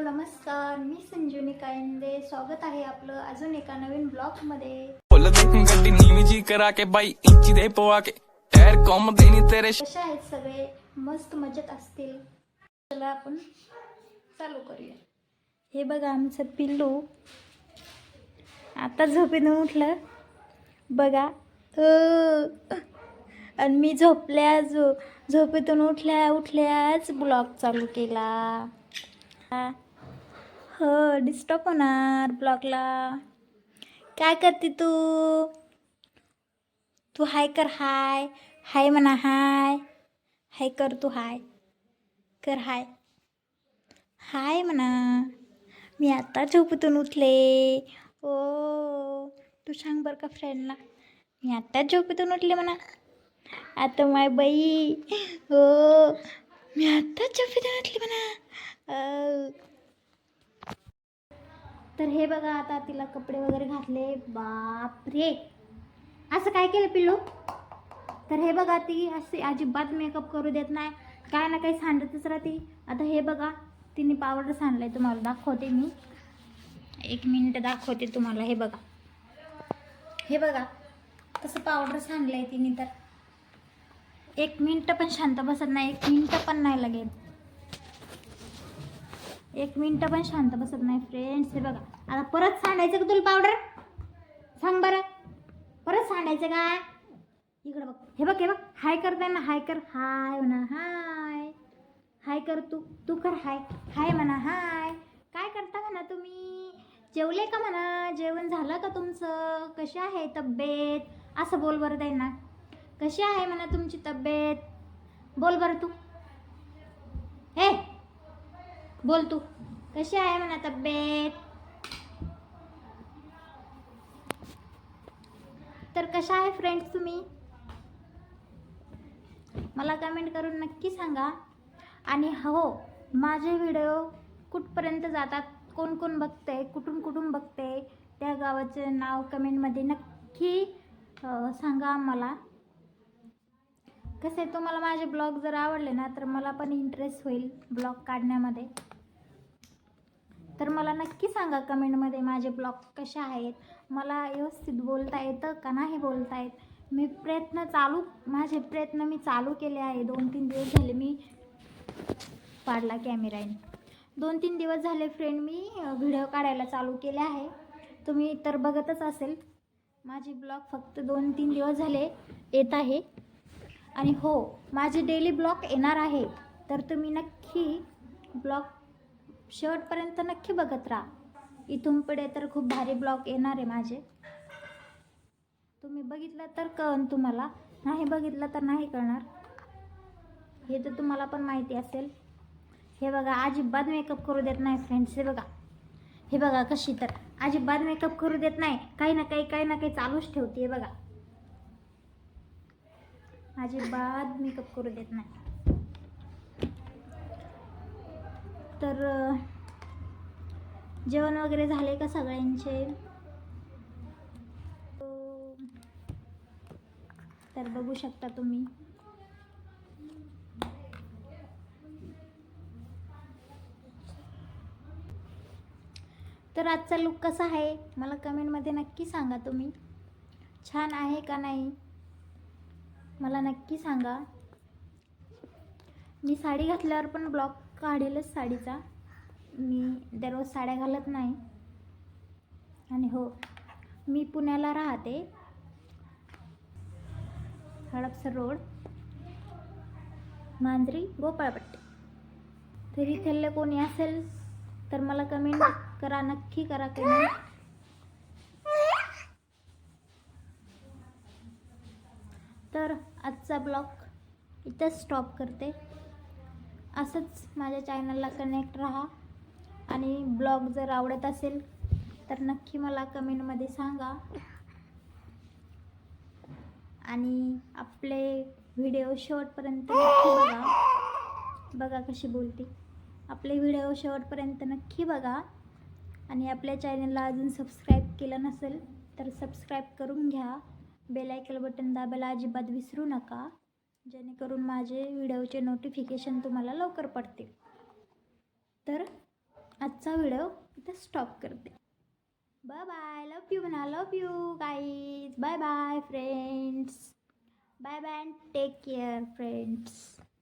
नमस्कार मी संजुनी कायंदे. स्वागत आहे आपलं अजून एका नवीन ब्लॉगमध्ये आहेत सगळे? मस्त मजेत असतील. चला आपण चालू करूया. हे बघा आमचं पिल्लू. आता झोपेनं उठलं. बघा. आणि मी झोपल्या झोपेतून उठल्या उठल्याच ब्लॉग चालू केला. हो डिस्टर्ब होणार ब्लॉगला काय करते तू? तू हाय कर हाय. हाय म्हणा हाय. हाय कर तू हाय. कर हाय. हाय म्हणा. मी आत्ता झोपेतून उठले. ओ तू सांग बरं का फ्रेंडला मी आत्ताच झोपेतून उठले म्हणा. आता माय बाई. हो मी आत्ताच झोपेतून उठले म्हणा. तर हे बघा आता तिला कपडे वगैरे घातले. बाप रे असं काय केलं पिल्लू? तर हे बघा ती असे अजिबात मेकअप करू देत नाही. काय ना काही सांडतच राहते. आता हे बघा तिने पावडर सांडलाय तुम्हाला. दाखवते मी. एक मिनिट दाखवते तुम्हाला. हे बघा. हे बघा तसं पावडर सांडलंय तिने तर. एक मिनटं पण शांत बसत नाही. एक मिनटं पण नाही लगेल एक मिनटं पण शांत बसत नाही फ्रेंड्स हे बघा. आता परत सांडायचं का तुला पावडर सांग बरं. परत सांडायचं का? इकडं बघ. हे बघ हे बघ. हाय करताय ना हाय कर. हाय म्हणा. हाय हाय कर तू. तू कर हाय हाय म्हणा. हाय काय करता म्हणा तुम्ही? जेवले का म्हणा? जेवण झालं का तुमचं? कशी आहे तब्येत? असं बोल बरं त्यांना. कशी आहे म्हणा तुमची तब्येत? बोल बरं तू. हे बोल तू. कशी आहे म्हणा तब्येत? तर कशा आहे फ्रेंड्स तुम्ही? मला कमेंट करून नक्की सांगा. आणि हो माझे व्हिडिओ कुठपर्यंत जातात कोण कोण बघते कुठून कुठून बघते त्या गावाचं नाव कमेंटमध्ये नक्की सांगा मला कसं आहे तुम्हाला माझे ब्लॉग जर आवडले ना तर मला पण इंटरेस्ट होईल ब्लॉग काढण्यामध्ये. तर मला नक्की सांगा कमेंटमध्ये माझे ब्लॉग कसे आहेत. मला व्यवस्थित बोलता येतं का नाही बोलता येत. मी प्रयत्न चालू माझे प्रयत्न मी चालू केले आहे. दोन तीन दिवस झाले मी पाडला कॅमेराने दोन तीन दिवस झाले फ्रेंड मी व्हिडिओ काढायला चालू केले आहे. तुम्ही तर बघतच असेल. माझे ब्लॉग फक्त दोन तीन दिवस झाले येत आहे. आणि हो माझे डेली ब्लॉग येणार आहे. तर तुम्ही नक्की ब्लॉग शेवटपर्यंत नक्की बघत राहा. इथून पुढे तर खूप भारी ब्लॉग येणार आहे माझे. तुम्ही बघितलं तर कळन तुम्हाला. नाही बघितलं तर नाही कळणार. हे तर तुम्हाला पण माहिती असेल. हे बघा अजिबात मेकअप करू देत नाही फ्रेंड्स हे बघा. हे बघा कशी तर. अजिबात मेकअप करू देत नाही. काही ना काही काही ना काही चालूच ठेवते हे बघा. अजिबात मेकअप करू देत नाही. तर जेवण वगैरे झाले का सगळ्यांचे? तर बघू शकता तुम्ही. तर आजचा लुक कसा आहे? मला कमेंटमध्ये नक्की सांगा तुम्ही. छान आहे का नाही? मला नक्की सांगा. मी साडी घातल्यावर पण ब्लॉग काढेलच साडीचा. मी दररोज साड्या घालत नाही. आणि हो मी पुण्याला राहते. हडपसर रोड. मांजरी गोपाळपट्टी. तर इथले कोणी असेल तर मला कमेंट करा नक्की करा कमेंट तर आजचा ब्लॉग इथंच स्टॉप करते. असंच माझ्या चॅनलला कनेक्ट राहा. आणि ब्लॉग जर आवडत असेल तर नक्की मला कमेंटमध्ये सांगा. आणि आपले व्हिडिओ शेवटपर्यंत नक्की बघा. बघा कशी बोलते. आपले व्हिडिओ शेवटपर्यंत नक्की बघा. आणि आपल्या चॅनलला अजून सबस्क्राईब केलं नसेल तर सबस्क्राईब करून घ्या. बेलायकल बटन दाबायला अजिबात विसरू नका. जेणेकरून माझे व्हिडिओचे नोटिफिकेशन तुम्हाला लवकर पडतील. तर आजचा व्हिडिओ इथं स्टॉप करते. बाय बाय लव यू म्हणा love you guys bye bye friends bye bye take care friends